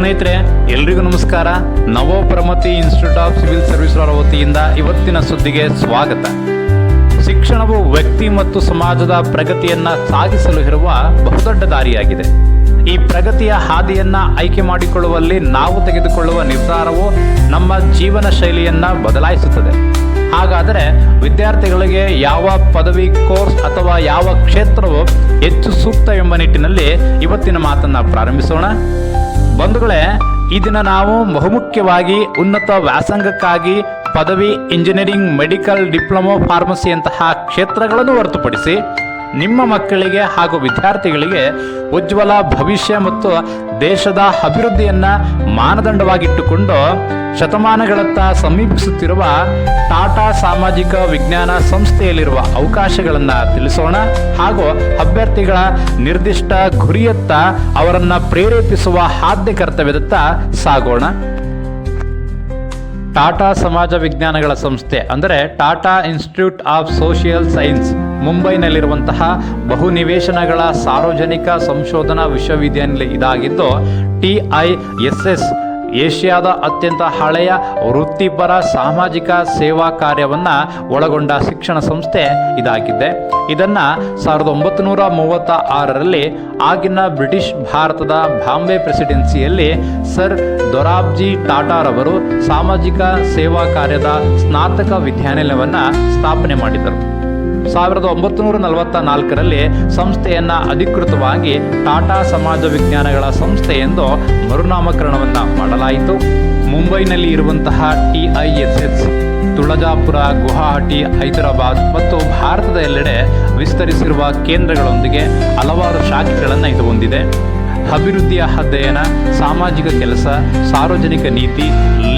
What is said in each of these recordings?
ಸ್ನೇಹಿತರೆ, ಎಲ್ರಿಗೂ ನಮಸ್ಕಾರ. Navopramati institute of civil service ವತಿಯಿಂದ ಇವತ್ತಿನ ಸುದ್ದಿಗೆ ಸ್ವಾಗತ. ಶಿಕ್ಷಣವು ವ್ಯಕ್ತಿ ಮತ್ತು ಸಮಾಜದ ಪ್ರಗತಿಯನ್ನ ಸಾಗಿಸಲು ಇರುವ ಬಹುದೊಡ್ಡ ದಾರಿಯಾಗಿದೆ. ಈ ಪ್ರಗತಿಯ ಹಾದಿಯನ್ನ ಆಯ್ಕೆ ಮಾಡಿಕೊಳ್ಳುವಲ್ಲಿ ನಾವು ತೆಗೆದುಕೊಳ್ಳುವ ನಿರ್ಧಾರವು ನಮ್ಮ ಜೀವನ ಶೈಲಿಯನ್ನ ಬದಲಾಯಿಸುತ್ತದೆ. ಹಾಗಾದರೆ ವಿದ್ಯಾರ್ಥಿಗಳಿಗೆ ಯಾವ ಪದವಿ ಕೋರ್ಸ್ ಅಥವಾ ಯಾವ ಕ್ಷೇತ್ರವು ಹೆಚ್ಚು ಸೂಕ್ತ ಎಂಬ ನಿಟ್ಟಿನಲ್ಲಿ ಇವತ್ತಿನ ಮಾತನ್ನ ಪ್ರಾರಂಭಿಸೋಣ. ಬಂಧುಗಳೇ ಈ ದಿನ ನಾವು ಬಹುಮುಖ್ಯವಾಗಿ ಉನ್ನತ ವ್ಯಾಸಂಗಕ್ಕಾಗಿ ಪದವಿ ಇಂಜಿನಿಯರಿಂಗ್ ಮೆಡಿಕಲ್ ಡಿಪ್ಲೊಮೊ ಫಾರ್ಮಸಿಯಂತಹ ಕ್ಷೇತ್ರಗಳನ್ನು ಹೊರತುಪಡಿಸಿ ನಿಮ್ಮ ಮಕ್ಕಳಿಗೆ ಹಾಗೂ ವಿದ್ಯಾರ್ಥಿಗಳಿಗೆ ಉಜ್ವಲ ಭವಿಷ್ಯ ಮತ್ತು ದೇಶದ ಅಭಿವೃದ್ಧಿಯನ್ನ ಮಾನದಂಡವಾಗಿಟ್ಟುಕೊಂಡು ಶತಮಾನಗಳತ್ತ ಸಮೀಪಿಸುತ್ತಿರುವ ಟಾಟಾ ಸಾಮಾಜಿಕ ವಿಜ್ಞಾನ ಸಂಸ್ಥೆಯಲ್ಲಿರುವ ಅವಕಾಶಗಳನ್ನು ತಿಳಿಸೋಣ ಹಾಗೂ ಅಭ್ಯರ್ಥಿಗಳ ನಿರ್ದಿಷ್ಟ ಗುರಿಯತ್ತ ಅವರನ್ನು ಪ್ರೇರೇಪಿಸುವ ಆದ್ಯ ಕರ್ತವ್ಯದತ್ತ ಸಾಗೋಣ. ಟಾಟಾ ಸಮಾಜ ವಿಜ್ಞಾನಗಳ ಸಂಸ್ಥೆ, ಅಂದರೆ Tata institute of social science ಮುಂಬೈನಲ್ಲಿರುವಂತಹ ಬಹುನಿವೇಶನಗಳ ಸಾರ್ವಜನಿಕ ಸಂಶೋಧನಾ ವಿಶ್ವವಿದ್ಯಾನಿಲಯ ಇದಾಗಿದ್ದು, ಟಿ ಐ ಎಸ್ ಎಸ್ ಏಷ್ಯಾದ ಅತ್ಯಂತ ಹಳೆಯ ವೃತ್ತಿಪರ ಸಾಮಾಜಿಕ ಸೇವಾ ಕಾರ್ಯವನ್ನು ಒಳಗೊಂಡ ಶಿಕ್ಷಣ ಸಂಸ್ಥೆ ಇದಾಗಿದೆ. ಇದನ್ನು ಸಾವಿರದ ಒಂಬತ್ತುನೂರ ಮೂವತ್ತ ಆರರಲ್ಲಿ ಆಗಿನ ಬ್ರಿಟಿಷ್ ಭಾರತದ ಬಾಂಬೆ ಪ್ರೆಸಿಡೆನ್ಸಿಯಲ್ಲಿ ಸರ್ ದೊರಾಬ್ಜಿ ಟಾಟಾರವರು ಸಾಮಾಜಿಕ ಸೇವಾ ಕಾರ್ಯದ ಸ್ನಾತಕ ವಿದ್ಯಾನಿಲಯವನ್ನು ಸ್ಥಾಪನೆ ಮಾಡಿದರು ಸಾವಿರದ ಒಂಬತ್ತುನೂರ ನಲವತ್ತ ನಾಲ್ಕರಲ್ಲಿ ಸಂಸ್ಥೆಯನ್ನ ಅಧಿಕೃತವಾಗಿ ಟಾಟಾ ಸಮಾಜ ವಿಜ್ಞಾನಗಳ ಸಂಸ್ಥೆ ಎಂದು ಮರುನಾಮಕರಣವನ್ನ ಮಾಡಲಾಯಿತು. ಮುಂಬೈನಲ್ಲಿ ಇರುವಂತಹ T I S, Tuljapur, Guwahati, Hyderabad ಮತ್ತು ಭಾರತದ ಎಲ್ಲೆಡೆ ವಿಸ್ತರಿಸಿರುವ ಕೇಂದ್ರಗಳೊಂದಿಗೆ ಹಲವಾರು ಶಾಖೆಗಳನ್ನು ಇದು ಹೊಂದಿದೆ. ಅಭಿವೃದ್ಧಿಯ ಅಧ್ಯಯನ, ಸಾಮಾಜಿಕ ಕೆಲಸ, ಸಾರ್ವಜನಿಕ ನೀತಿ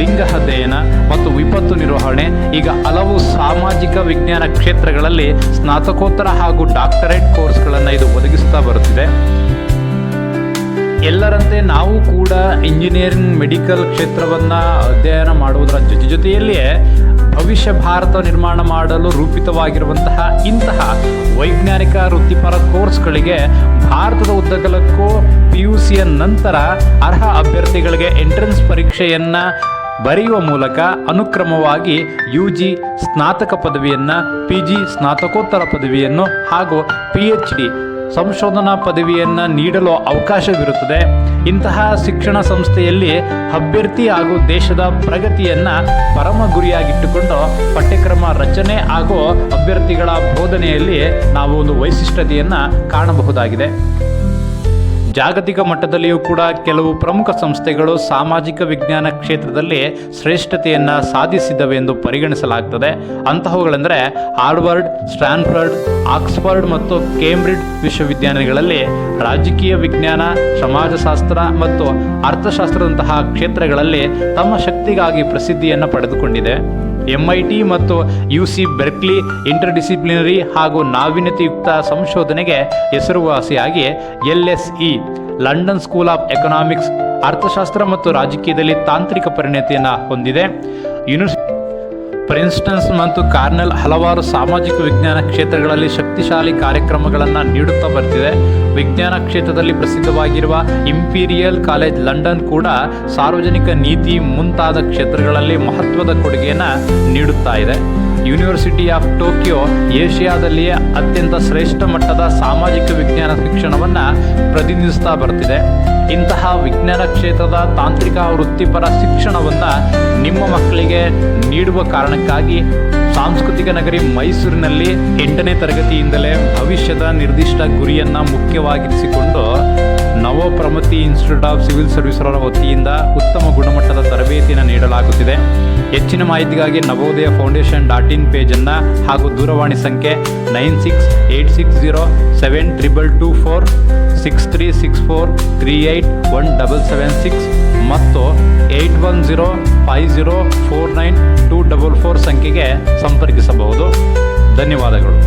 ಲಿಂಗ ಅಧ್ಯಯನ ಮತ್ತು ವಿಪತ್ತು ನಿರ್ವಹಣೆ, ಈಗ ಹಲವು ಸಾಮಾಜಿಕ ವಿಜ್ಞಾನ ಕ್ಷೇತ್ರಗಳಲ್ಲಿ ಸ್ನಾತಕೋತ್ತರ ಹಾಗೂ ಡಾಕ್ಟರೇಟ್ ಕೋರ್ಸ್ಗಳನ್ನು ಇದು ಒದಗಿಸ್ತಾ ಬರುತ್ತಿದೆ. ಎಲ್ಲರಂತೆ ನಾವು ಕೂಡ ಇಂಜಿನಿಯರಿಂಗ್, ಮೆಡಿಕಲ್ ಕ್ಷೇತ್ರವನ್ನು ಅಧ್ಯಯನ ಮಾಡುವುದರ ಜೊತೆ ಜೊತೆಯಲ್ಲಿಯೇ ಭವಿಷ್ಯ ಭಾರತ ನಿರ್ಮಾಣ ಮಾಡಲು ರೂಪಿತವಾಗಿರುವಂತಹ ಇಂತಹ ವೈಜ್ಞಾನಿಕ ವೃತ್ತಿಪರ ಕೋರ್ಸ್ಗಳಿಗೆ ಭಾರತದ ಉದ್ದಗಲಕ್ಕೂ ಪಿ ಯು ಸಿಯ ನಂತರ ಅರ್ಹ ಅಭ್ಯರ್ಥಿಗಳಿಗೆ ಎಂಟ್ರೆನ್ಸ್ ಪರೀಕ್ಷೆಯನ್ನು ಬರೆಯುವ ಮೂಲಕ ಅನುಕ್ರಮವಾಗಿ ಯು ಜಿ ಸ್ನಾತಕ ಪದವಿಯನ್ನು ಪಿ ಜಿ ಸ್ನಾತಕೋತ್ತರ ಪದವಿಯನ್ನು ಹಾಗೂ ಪಿ ಎಚ್ ಡಿ ಸಂಶೋಧನಾ ಪದವಿಯನ್ನು ನೀಡಲು ಅವಕಾಶವಿರುತ್ತದೆ. ಇಂತಹ ಶಿಕ್ಷಣ ಸಂಸ್ಥೆಯಲ್ಲಿ ಅಭ್ಯರ್ಥಿ ಹಾಗೂ ದೇಶದ ಪ್ರಗತಿಯನ್ನು ಪರಮ ಗುರಿಯಾಗಿಟ್ಟುಕೊಂಡು ಪಠ್ಯಕ್ರಮ ರಚನೆ ಹಾಗೂ ಅಭ್ಯರ್ಥಿಗಳ ಬೋಧನೆಯಲ್ಲಿ ನಾವು ಒಂದು ವೈಶಿಷ್ಟ್ಯತೆಯನ್ನು ಕಾಣಬಹುದಾಗಿದೆ. ಜಾಗತಿಕ ಮಟ್ಟದಲ್ಲಿಯೂ ಕೂಡ ಕೆಲವು ಪ್ರಮುಖ ಸಂಸ್ಥೆಗಳು ಸಾಮಾಜಿಕ ವಿಜ್ಞಾನ ಕ್ಷೇತ್ರದಲ್ಲಿ ಶ್ರೇಷ್ಠತೆಯನ್ನು ಸಾಧಿಸಿದವೆ ಎಂದು ಪರಿಗಣಿಸಲಾಗ್ತದೆ. ಅಂತಹವುಗಳೆಂದರೆ ಹಾರ್ವರ್ಡ್, ಸ್ಟ್ಯಾನ್ಫರ್ಡ್, ಆಕ್ಸ್ಫರ್ಡ್ ಮತ್ತು ಕೇಂಬ್ರಿಡ್ಜ್ ವಿಶ್ವವಿದ್ಯಾನಿಲಯಗಳಲ್ಲಿ ರಾಜಕೀಯ ವಿಜ್ಞಾನ, ಸಮಾಜಶಾಸ್ತ್ರ ಮತ್ತು ಅರ್ಥಶಾಸ್ತ್ರದಂತಹ ಕ್ಷೇತ್ರಗಳಲ್ಲಿ ತಮ್ಮ ಶಕ್ತಿಗಾಗಿ ಪ್ರಸಿದ್ಧಿಯನ್ನು ಪಡೆದುಕೊಂಡಿದೆ. ಎಂಐಟಿ ಮತ್ತು U C Berkeley interdisciplinary ಹಾಗೂ ನಾವೀನ್ಯತೆಯುಕ್ತ ಸಂಶೋಧನೆಗೆ ಹೆಸರುವಾಸಿಯಾಗಿ L S E London school of economics ಅರ್ಥಶಾಸ್ತ್ರ ಮತ್ತು ರಾಜಕೀಯದಲ್ಲಿ ತಾಂತ್ರಿಕ ಪರಿಣತಿಯನ್ನು ಹೊಂದಿದೆ. ಯೂನಿವರ್ಸಿ ಪ್ರಿನ್ಸ್ಟನ್ಸ್ ಮತ್ತು ಕಾರ್ನೆಲ್ ಹಲವಾರು ಸಾಮಾಜಿಕ ವಿಜ್ಞಾನ ಕ್ಷೇತ್ರಗಳಲ್ಲಿ ಶಕ್ತಿಶಾಲಿ ಕಾರ್ಯಕ್ರಮಗಳನ್ನು ನೀಡುತ್ತಾ ಬರ್ತಿದೆ. ವಿಜ್ಞಾನ ಕ್ಷೇತ್ರದಲ್ಲಿ ಪ್ರಸಿದ್ಧವಾಗಿರುವ ಇಂಪೀರಿಯಲ್ ಕಾಲೇಜ್ ಲಂಡನ್ ಕೂಡ ಸಾರ್ವಜನಿಕ ನೀತಿ ಮುಂತಾದ ಕ್ಷೇತ್ರಗಳಲ್ಲಿ ಮಹತ್ವದ ಕೊಡುಗೆಯನ್ನು ನೀಡುತ್ತಾ ಇದೆ. ಯೂನಿವರ್ಸಿಟಿ ಆಫ್ ಟೋಕಿಯೋ ಏಷ್ಯಾದಲ್ಲಿಯೇ ಅತ್ಯಂತ ಶ್ರೇಷ್ಠ ಮಟ್ಟದ ಸಾಮಾಜಿಕ ವಿಜ್ಞಾನ ಶಿಕ್ಷಣವನ್ನು ಪ್ರತಿನಿಧಿಸ್ತಾ ಬರ್ತಿದೆ. ಇಂತಹ ವಿಜ್ಞಾನ ಕ್ಷೇತ್ರದ ತಾಂತ್ರಿಕ ವೃತ್ತಿಪರ ಶಿಕ್ಷಣವನ್ನು ನಿಮ್ಮ ಮಕ್ಕಳಿಗೆ ನೀಡುವ ಕಾರಣಕ್ಕಾಗಿ ಸಾಂಸ್ಕೃತಿಕ ನಗರಿ ಮೈಸೂರಿನಲ್ಲಿ ಎಂಟನೇ ತರಗತಿಯಿಂದಲೇ ಭವಿಷ್ಯದ ನಿರ್ದಿಷ್ಟ ಗುರಿಯನ್ನು ಮುಖ್ಯವಾಗಿರಿಸಿಕೊಂಡು Navopramati institute of civil service ಅವರ ವತಿಯಿಂದ ಉತ್ತಮ ಗುಣಮಟ್ಟದ ತರಬೇತಿಯನ್ನು ನೀಡಲಾಗುತ್ತಿದೆ. ಹೆಚ್ಚಿನ ಮಾಹಿತಿಗಾಗಿ ನವೋದಯ ಫೌಂಡೇಶನ್ ಡಾಟ್ ಇನ್ ಪೇಜನ್ನು ಹಾಗೂ ದೂರವಾಣಿ ಸಂಖ್ಯೆ nine six eight six zero seven triple two four six three six four three eight one double seven six ಮತ್ತು eight one zero five zero four nine two double four ಸಂಖ್ಯೆಗೆ ಸಂಪರ್ಕಿಸಬಹುದು. ಧನ್ಯವಾದಗಳು.